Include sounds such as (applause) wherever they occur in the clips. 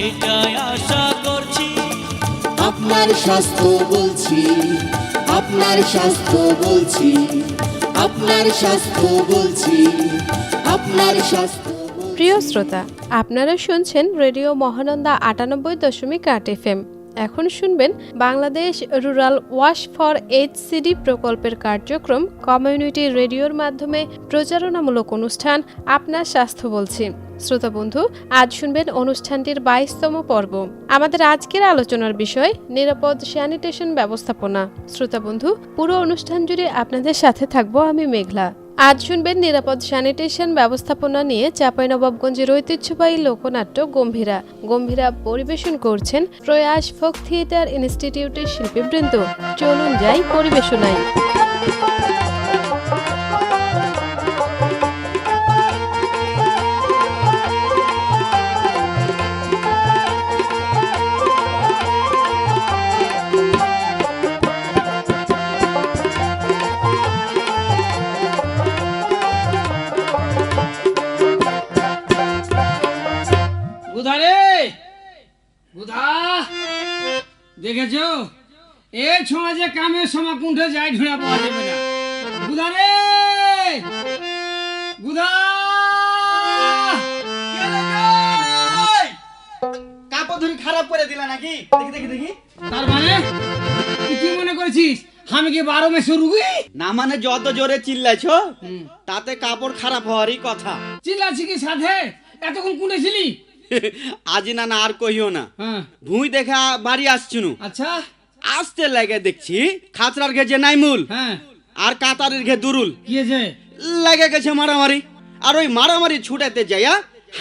এটাই আশা করছি। আপনার স্বাস্থ্য বলছি আপনার স্বাস্থ্য বলছি আপনার স্বাস্থ্য বলছি আপনার স্বাস্থ্য প্রিয় শ্রোতা আপনারা শুনছেন রেডিও মহানন্দা আটানব্বই দশমিক আট এফএম। এখন শুনবেন বাংলাদেশ রুরাল ওয়াশ ফর এইচসিডি প্রকল্পের কার্যক্রম কমিউনিটি রেডিওর মাধ্যমে প্রচারণামূলক অনুষ্ঠান আপনার স্বাস্থ্য বলছি। শ্রোতা বন্ধু, আজ শুনবেন অনুষ্ঠানটির বাইশতম পর্ব। আমাদের আজকের আলোচনার বিষয়, নিরাপদ স্যানিটেশন ব্যবস্থাপনা। শ্রোতা বন্ধু, পুরো অনুষ্ঠান জুড়ে আপনাদের সাথে থাকব আমি মেঘলা। আজ শুনবেন নিরাপদ স্যানিটেশন ব্যবস্থাপনা নিয়ে চাঁপাইনবাবগঞ্জের ঐতিহ্যবাহী লোকনাট্য গম্ভীরা। গম্ভীরা পরিবেশন করছেন প্রয়াস ফোক থিয়েটার ইনস্টিটিউটের শিল্পীবৃন্দ। চলুন যাই পরিবেশনায়। সমাজে কামের সময় কুণ্ঠে যাই ঢুঁড়া পাওয়া যাবে না। বুধা রে বুধা কাপড় ধরে খারাপ করে দিলা নাকি? দেখি দেখি দেখি। তার মানে? কি মনে করেছিস আমি কি বারো মেসে রুগী? না মানে যত জোরে চিল্লাছ তাতে কাপড় খারাপ হওয়ারই কথা। চিল্লাছি কি সাথে এতক্ষণ কুঁড়ে ছিলি? (laughs) আজি না না আর কহিও না। হ্যাঁ। ভুঁই দেখা বাড়ি আসছুনু। আচ্ছা। আসতে লাগে দেখছি খাচরার ঘে যে নাইমুল হ্যাঁ। আর কাতারের ঘে দুরুল। লেগে গেছে মারামারি। আর ওই মারামারি ছুটাতে যাইয়া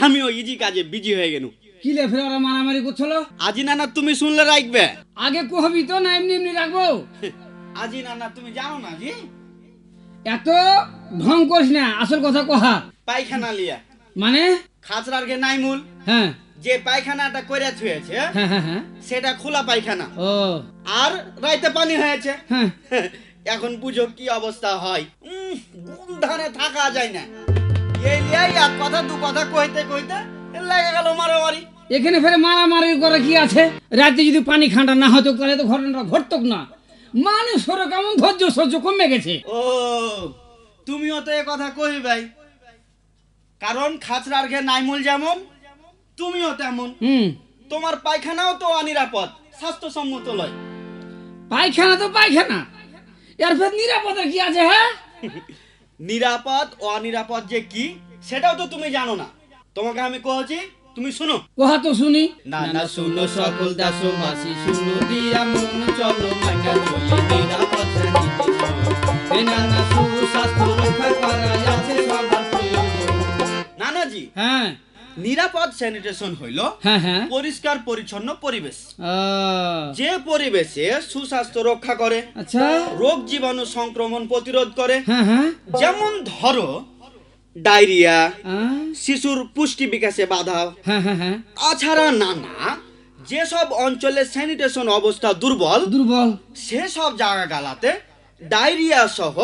আমি ওই ইজি কাজে বিজি হয়ে গেল কি লে ফের ওরা মারামারি করছিল আজি না না তুমি শুনলে রাখবে। আগে কহবি তো না এমনি এমনি রাখব? আজি না না তুমি জানো না জি? এত ঢং করিস না আসল কথা কহা। পায়খানা লিয়া। মানে? খাচরার ঘে নাইমুল। হ্যাঁ। যে পায়খানাটা করে থুয়েছে হ্যাঁ হ্যাঁ হ্যাঁ। সেটা খোলা পায়খানা। ও। আর রাইতে পানি হয়েছে। হ্যাঁ। (laughs) এখন বুঝো কি অবস্থা হয়। ধানে থাকা যায় না। এই লিয়াই এক কথা দু কথা কইতে কইতে লেগে গেল মারামারি। এখানে ফের মারামারি করে কি আছে? রাতে যদি পানি খান্ডা না হতো তাহলে তো ঘটনাটা ঘটতো না। মানুষেরও কেমন ধৈর্য সহ্য কমে গেছে। ও তুমিও তো এ কথা কইবাই কারণ খাচরার ঘে নাইমুল যেমন তুমিও তেমন। হুম। তোমার পায়খানাও তো অনিরাপদ স্বাস্থ্যসম্মত লয়। পায়খানা তো পায়খানা। এর ফের নিরাপদের কি আছে হ্যাঁ? (laughs) নিরাপদ ও অনিরাপদ যে কি সেটাও তো তুমি জানো না। তোমাকে আমি কহছি তুমি শুনো। কোহা তো শুনি। না না শুনো সকল দাসবাসী শুনো দিয়া মন চলো মাইকা চলে নিরাপদ জানি না না সুস্বাস্থ্য রক্ষা করা আছে সবার নানাজি হ্যাঁ। নিরাপদ স্যানিটেশন হইল হ্যাঁ হ্যাঁ। পরিষ্কার পরিচ্ছন্ন পরিবেশ। যে পরিবেশে সুস্বাস্থ্য রক্ষা করে আচ্ছা। রোগ জীবাণু সংক্রমণ প্রতিরোধ করে হ্যাঁ যেমন ধরো ডায়রিয়া শিশুর পুষ্টি বিকাশে বাধা তাছাড়া নানা যেসব অঞ্চলে স্যানিটেশন অবস্থা দুর্বল দুর্বল। সেসব জায়গা গালাতে ডায়রিয়া সহ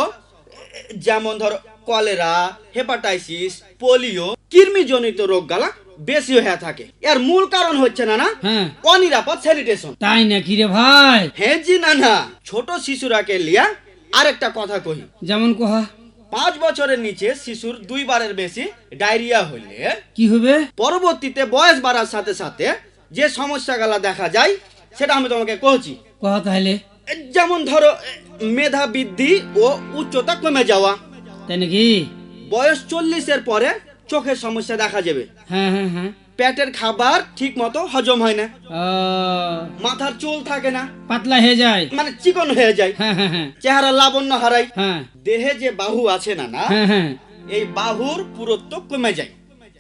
যেমন ধরো কলেরা হেপাটাইসিস পোলিও কৃমিজনিত রোগ গালা বেশি হয়ে থাকে। এর মূল কারণ হচ্ছে না না হ্যাঁ। অনিরাপদ স্যানিটেশন। তাই নাকি রে ভাই? হ্যাঁ জি না না ছোট শিশুরাকে লিয়া আরেকটা কথা কহি যেমন কোহা। পাঁচ বছরের নিচে শিশুর দুইবারের বেশি ডায়রিয়া হলে কি হবে? পরবর্তীতে বয়স বাড়ার সাথে সাথে যে সমস্যাগুলা দেখা যায় সেটা আমি তোমাকে কহছি কোহা তাহলে? যেমন ধরো মেধা বৃদ্ধি ও উচ্চতা কমে যাওয়া। তাই নাকি? বয়স চল্লিশের পরে চোখের সমস্যা দেখা যাবে। হ্যাঁ হ্যাঁ হ্যাঁ। পেটের খাবার ঠিক মতো হজম হয় না। মাথার চুল থাকে না। পাতলা হয়ে যায়। মানে চিকন হয়ে যায়। চেহারা লাবণ্য হারায়। দেহে যে বাহু আছে না না এই বাহুর পুরুত্ব কমে যায়।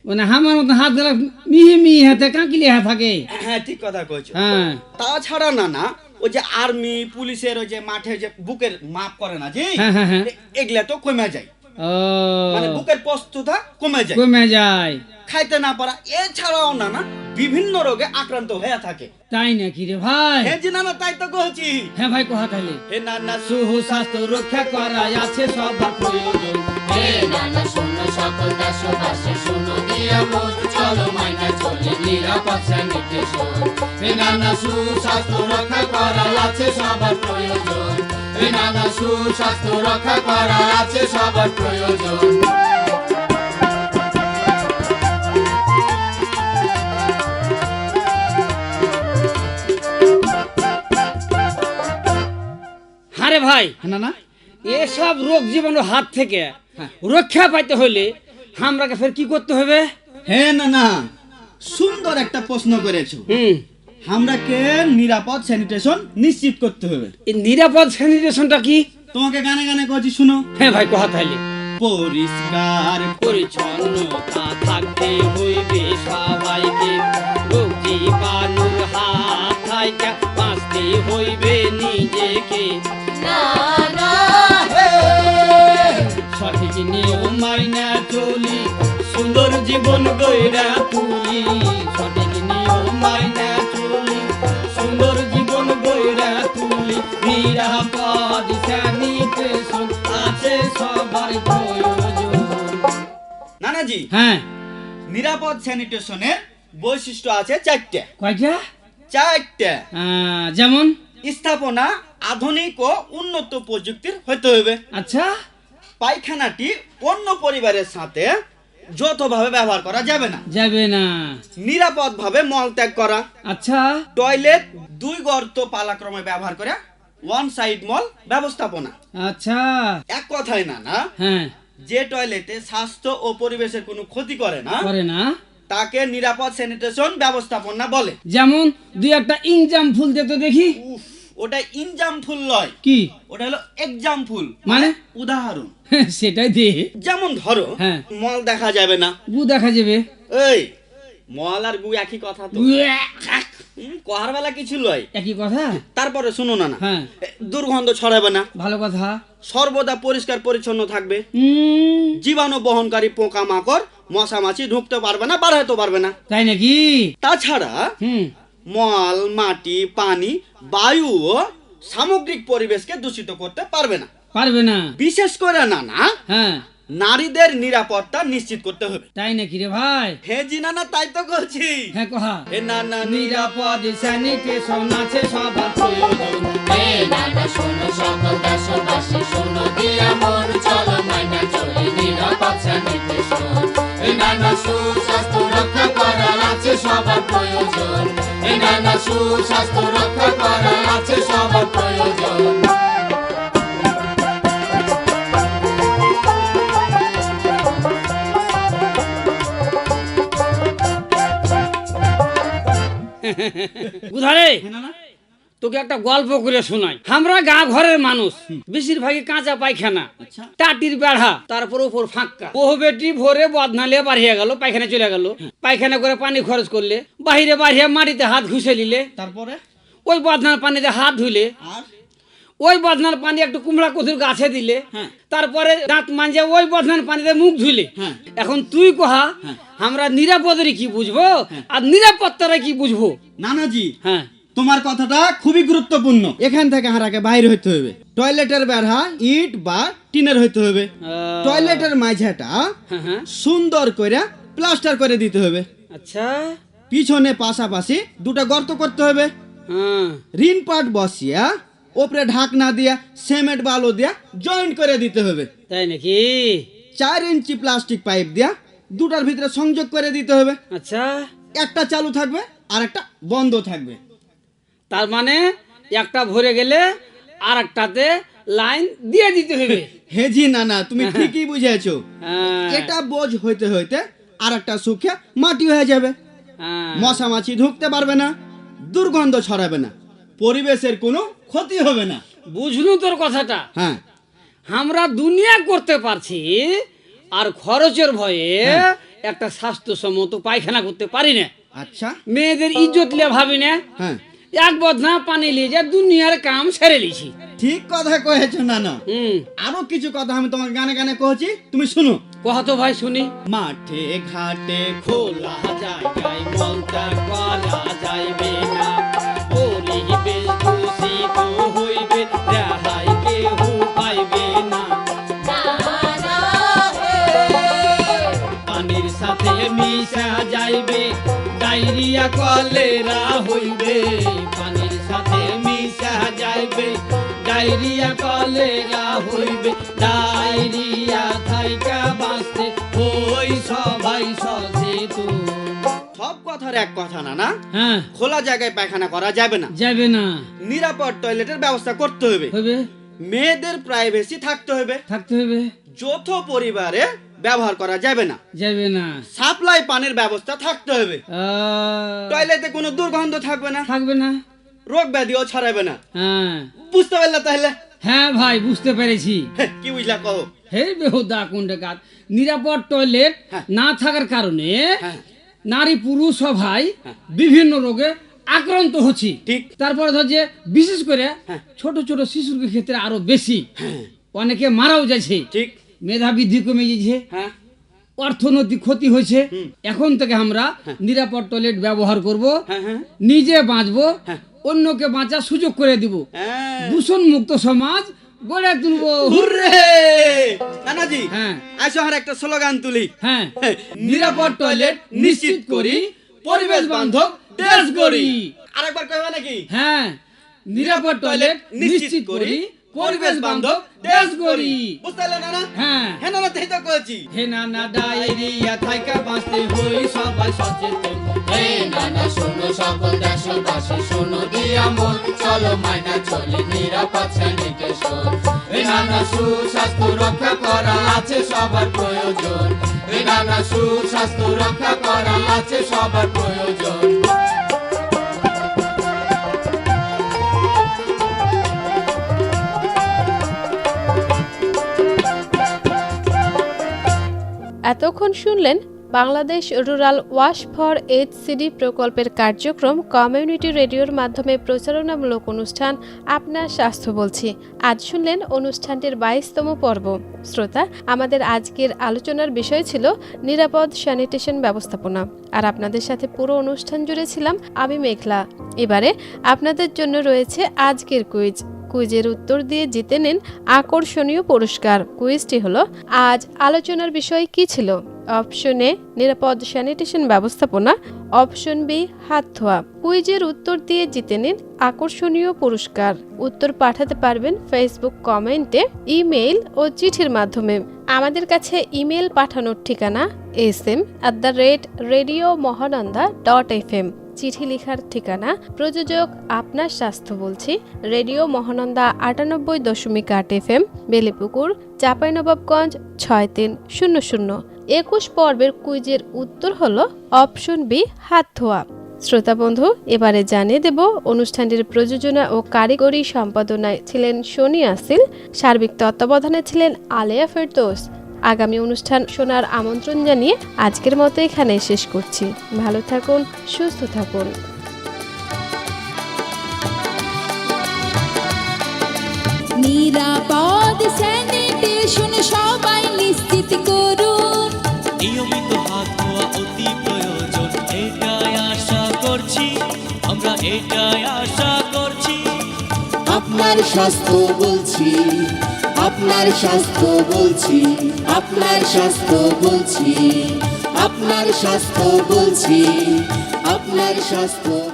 মানে আমার মতো হাত গেলা মিহি মিহি হাতে কাঁকিলে হাত থাকে। হ্যাঁ ঠিক কথা কইছো। হ্যাঁ। তাছাড়া না না ওই যে আর্মি পুলিশের ওই যে মাঠে যে বুকের মাপ করে না জি হ্যাঁ হ্যাঁ হ্যাঁ। এগুলা তো কমে যায়। মানে বুকের প্রস্তুতা কমে যায়। কমে যায়। খাইতে না পারা এছাড়াও না না বিভিন্ন রোগে আক্রান্ত হয়ে থাকে। তাই নাকি রে ভাই? হ্যাঁ জি না না তাই তো কহছি হ্যাঁ ভাই কোহা তাহলে হে না না স্বাস্থ্য রক্ষা করা আছে সবার প্রয়োজন। হে নানা শোনো সকল দেশবাসী শুনো দিয়া চলো চলো মাইনা চলে নিরাপদ নানা সুস্বাস্থ্য রক্ষা করা আছে সবার প্রয়োজন। এ নানা সুস্বাস্থ্য রক্ষা করা আছে সবার প্রয়োজন। আরে ভাই না না এসব রোগ জীবাণু হাত থেকে রক্ষা পাইতে হলে আমরাকে ফের কি করতে হবে? হ্যাঁ না না সুন্দর একটা প্রশ্ন করেছ। হুম। আমরাকে নিরাপদ স্যানিটেশন নিশ্চিত করতে হবে। এই নিরাপদ স্যানিটেশনটা কি? তোমাকে গানে গানে কছি শুনো। হ্যাঁ ভাই কথা তাইলে। পরিষ্কার পরিচ্ছন্নতা থাকতে হইবে সবাইকে। রোগ জীবাণুর হাত থেকে বাঁচতে হইবে নিজেকে। সঠিক জীবন গইরা তুলি সঠিক নিয়ম মাইনা চলি সুন্দর জীবন গইরা তুলি। নিরাপদ স্যানিটেশন আছে সবার প্রয়োজন। নানাজি হ্যাঁ। নিরাপদ স্যানিটেশনের বৈশিষ্ট্য আছে চারটে। কয়টা? চারটে। যেমন? স্থাপনা আধুনিক ও উন্নত প্রযুক্তির হতে হবে আচ্ছা। পায়খানাটি অন্য পরিবারের সাথে যৌথভাবে ব্যবহার করা যাবে না। যাবে না। নিরাপদভাবে মল ত্যাগ করা। আচ্ছা। টয়লেট দুই গর্ত পালাক্রমে ব্যবহার করে ওয়ান সাইড মল ব্যবস্থাপনা। আচ্ছা। এক কথায় না না? হ্যাঁ। যে টয়লেটে স্বাস্থ্য ও পরিবেশের কোনো ক্ষতি করে না করে না। তাকে নিরাপদ স্যানিটেশন ব্যবস্থাপনা বলে। যেমন দুই একটা ইনজাম ফুল তো দেখি। উফ, ওটা ইনজাম ফুল নয় কি? ওটা হলো এক্সাম ফুল। মানে? উদাহরণ। সেটাই দে যেমন ধরো হ্যাঁ। মল দেখা যাবে না। গু দেখা যাবে। এই মল আর গু একই কথা তো। কহার বেলা কিছু লয়। একই কথা? তারপরে শুনো না না। হ্যাঁ। দুর্গন্ধ ছড়াবে না। ভালো কথা। সর্বদা পরিষ্কার পরিচ্ছন্ন থাকবে। জীবাণু বহনকারী পোকা মাকড় মশা মাছি ঢুকতে পারবে না বাড়াইতে পারবে না। তাই নাকি? তাছাড়া মল মাটি পানি বায়ু ও সামগ্রিক পরিবেশকে দূষিত করতে পারবে না। পারবে না। বিশেষ করে না না হ্যাঁ। নারীদের নিরাপত্তা নিশ্চিত করতে হবে। তাই নাকি রে ভাই? হে জি না না তাই তো করছি হ্যাঁ কহা। হে না না নিরাপদ স্যানিটেশন আছে সবার প্রয়োজন এ নানা শোনো সকল দেশবাসী সবার প্রয়োজন। এ নানা সুস্বাস্থ্য রক্ষা করা আছে সবার প্রয়োজন। না? তোকে একটা গল্প করে শোনাই। আমরা গা ঘরের মানুষ। বেশিরভাগই কাঁচা পায়খানা। আচ্ছা। টাটির বেড়া। তারপর উপর ফাঁকা। বহু বেটি ভোরে বদনালে বাড়িয়ে গেল পায়খানা চলে গেল। পায়খানা করে পানি খরচ করলে বাহিরে বাড়িয়ে মাটিতে হাত ঘুষে নিলে। তারপরে? ওই বদনার পানিতে হাত ধুলে। ওই বদনার পানি একটু কুমড়া কচুর গাছে দিলে। হ্যাঁ। তারপরে দাঁত মাঞ্জে ওই বদনার পানিতে মুখ ধুইলে হ্যাঁ। এখন তুই কহা আমরা নিরাপদের কি বুঝব? আর নিরাপত্তারা কি বুঝব? নানাজি। হ্যাঁ। তোমার কথাটা খুবই গুরুত্বপূর্ণ। এখান থেকে হারাকে বাইরে হইতে হবে টয়লেটের বেড়া ইট বা টিনের হইতে হবে টয়লেটের মাঝাটা হ্যাঁ হ্যাঁ। সুন্দর করে প্লাস্টার করে দিতে হবে আচ্ছা। পিছনে পাশাপাশি দুটো গর্ত করতে হবে হ্যাঁ। রিন পাট বসিয়া ওপরে ঢাকনা দিয়া সিমেন্ট বালু দিয়া জয়েন্ট করে দিতে হবে তাই নাকি? চার ইঞ্চি প্লাস্টিক পাইপ দিয়া দুটার ভিতরে সংযোগ করে দিতে হবে আচ্ছা। একটা চালু থাকবে আর একটা বন্ধ থাকবে। তার মানে একটা ভরে গেলে আর একটাতে লাইন দিয়ে দিতে হবে। (laughs) হেজি না না তুমি ঠিকই বুঝেছ। হ্যাঁ, এটা বোঝ হইতে হইতে আর একটা সুখে মাটি হয়ে যাবে। হ্যাঁ। মশা মাছি ঢুকতে পারবে না দুর্গন্ধ ছড়াবে না পরিবেশের কোনো ক্ষতি হবে না। বুঝলু তোর কথাটা? হ্যাঁ। আমরা দুনিয়া করতে পারছি আর খরচের ভয়ে একটা স্বাস্থ্যসম্মত পায়খানা করতে পারি না। আচ্ছা। মেয়েদের ইজ্জত লিয়ে ভাবি না। হ্যাঁ। এক বদনা পানি লিয়ে যা দুনিয়ার কাম সেরে লিছি। ঠিক কথা কয়েছো নানা। না হুম। আরও কিছু কথা আমি তোমাকে গানে গানে কহছি তুমি শুনো। কহ তো ভাই শুনি। মাঠে ঘাটে খোলা যায় মনটা কলা যাইবে ডায়রিয়া কলেরা হইবে পানির সাথে মিশা যাইবে। ডায়রিয়া কলেরা হইবে ডায়রিয়া থাইকা বাঁচতে। ওই সবাই সচেতন। সব কথার এক কথা না না? হ্যাঁ। খোলা জায়গায় পায়খানা করা যাবে না। যাবে না। নিরাপদ টয়লেটের ব্যবস্থা করতে হবে। হবে। মেয়েদের প্রাইভেসি থাকতে হবে। থাকতে হবে। যৌথ পরিবারে ব্যবহার করা যাবে না। যাবে না। সাপ্লাই পানির ব্যবস্থা থাকতে হবে। টয়লেটে কোনো দুর্গন্ধ থাকবে না। থাকবে না। রোগ ব্যাধিও ছড়াবে না। হ্যাঁ। বুঝতে পারলে তাহলে? হ্যাঁ ভাই বুঝতে পেরেছি। হ্যাঁ, কি বুঝলা কहो হে বেহুদা কুণ্ডকাত নিরাপদ টয়লেট হ্যাঁ। না থাকার কারণে হ্যাঁ। নারী পুরুষ সবাই বিভিন্ন রোগে আক্রান্ত হচ্ছি। ঠিক। তারপরে ধর যে বিশেষ করে। ছোট ছোট শিশুর ক্ষেত্রে আরও বেশি। অনেকে মারাও যাচ্ছে। ঠিক। মেধা বৃদ্ধি কমে গেছে হ্যাঁ। অর্থনৈতিক ক্ষতি হয়েছে। এখন থেকে আমরা নিরাপদ টয়লেট ব্যবহার করব হ্যাঁ হ্যাঁ। নিজে বাঁচবো হ্যাঁ। অন্যকে বাঁচার সুযোগ করে দিব। হ্যাঁ। দূষণ মুক্ত সমাজ গড়ে তুলবো। হুররে! নানাজি হ্যাঁ। আসো আর একটা স্লোগান তুলি। হ্যাঁ। নিরাপদ টয়লেট নিশ্চিত করি পরিবেশ বান্ধব দেশ গড়ি। আরেকবার কইবা নাকি? হ্যাঁ। নিরাপদ টয়লেট নিশ্চিত করি পরিবেশ বান্ধব দেশ গড়ি। বুঝতে নানা হ্যাঁ। হ্যাঁ নানা তাই তো কইছি হে নানা ডায়েরিয়া থাইকা বাঁচতে হই সবাই সচেতন। হে নানা শোনো সকল দেশবাসী শোনো দিয়া মন। চলো মাইনা চলে নিরাপদ স্যানিটেশন হে নানা সুস্বাস্থ্য রক্ষা করা আছে সবার প্রয়োজন। হে নানা সুস্বাস্থ্য রক্ষা করা আছে সবার প্রয়োজন। এতক্ষণ শুনলেন বাংলাদেশ রুরাল ওয়াশ ফর এইচ সিডি প্রকল্পের কার্যক্রম কমিউনিটি রেডিওর মাধ্যমে প্রচারণামূলক অনুষ্ঠান আপনার স্বাস্থ্য বলছি। আজ শুনলেন অনুষ্ঠানটির বাইশতম পর্ব। শ্রোতা, আমাদের আজকের আলোচনার বিষয় ছিল নিরাপদ স্যানিটেশন ব্যবস্থাপনা। আর আপনাদের সাথে পুরো অনুষ্ঠান জুড়ে ছিলাম আমি মেঘলা। এবারে আপনাদের জন্য রয়েছে আজকের কুইজ। কুইজের উত্তর দিয়ে জিতে নিন আকর্ষণীয় পুরস্কার। কুইজটি হলো, আজ আলোচনার বিষয় কি ছিল? অপশন এ, নিরাপদ স্যানিটেশন ব্যবস্থাপনা। অপশন বি, হাত ধোয়া। কুইজের উত্তর দিয়ে জিতে নিন আকর্ষণীয় পুরস্কার। উত্তর পাঠাতে পারবেন ফেসবুক কমেন্টে, ইমেইল ও চিঠির মাধ্যমে। আমাদের কাছে ইমেল পাঠানোর ঠিকানা S M at the rate radio Mahananda dot F M চিঠি লেখার ঠিকানা। প্রযোজক আপনার স্বাস্থ্য বলছি। রেডিও মহানন্দা আটানব্বই দশমিক আট এফ এম বেলেপুকুর, চাঁপাইনবাবগঞ্জ ছয় তিন শূন্য শূন্য। একুশ পর্বের কুইজের উত্তর হলো অপশন বি, হাত ধোয়া। শ্রোতা বন্ধু, এবারে জানিয়ে দেব, অনুষ্ঠানটির প্রযোজনা ও কারিগরি সম্পাদনায় ছিলেন শনি আসিল সার্বিক তত্ত্বাবধানে ছিলেন আলেয়া ফেরদৌস। আগামী অনুষ্ঠান শোনার আমন্ত্রণ জানিয়ে আজকের মতো এখানে শেষ করছি। ভালো থাকুন সুস্থ থাকুন। নিরাপদ স্যানিটেশন সবাই নিশ্চিত করুন। নিয়মিত হাত ধোয়া অতি প্রয়োজন এটাই আশা করছি আমরা এটাই আশা করছি। আপনার স্বাস্থ্য বলছি। আপনার স্বাস্থ্য বলছি আপনার স্বাস্থ্য বলছি আপনার স্বাস্থ্য বলছি আপনার স্বাস্থ্য